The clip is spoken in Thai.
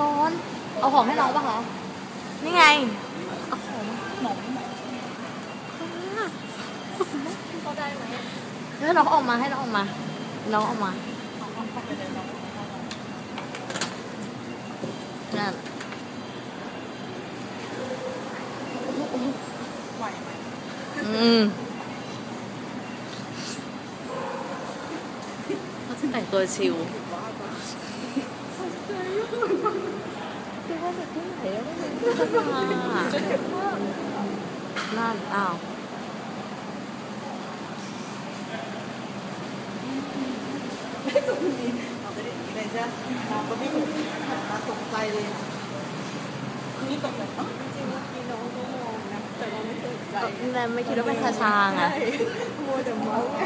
ก่อน เอาของให้น้องปะคะ นี่ไง เอาของหมอหมเขาได้ไหมให้น้องออกมาให้น้องออกมา น้องออกมานั่นไหวไหมอืมเขาแต่งตัวชิลคือว่าแบบที่ ไหนแล้วไม่รู้จะมานั่นอ้าวเอาไปเด็กนี้เลยจ้ะมองก็ไม่ถูกตาตกใจเลยนี่ตกใจเอ้าจริงๆเมื่อกี้น้องก็มองนะแต่เราไม่สนใจแต่ไม่คิดว่าเป็นคาชาไงมัวแต่เมาส์ไง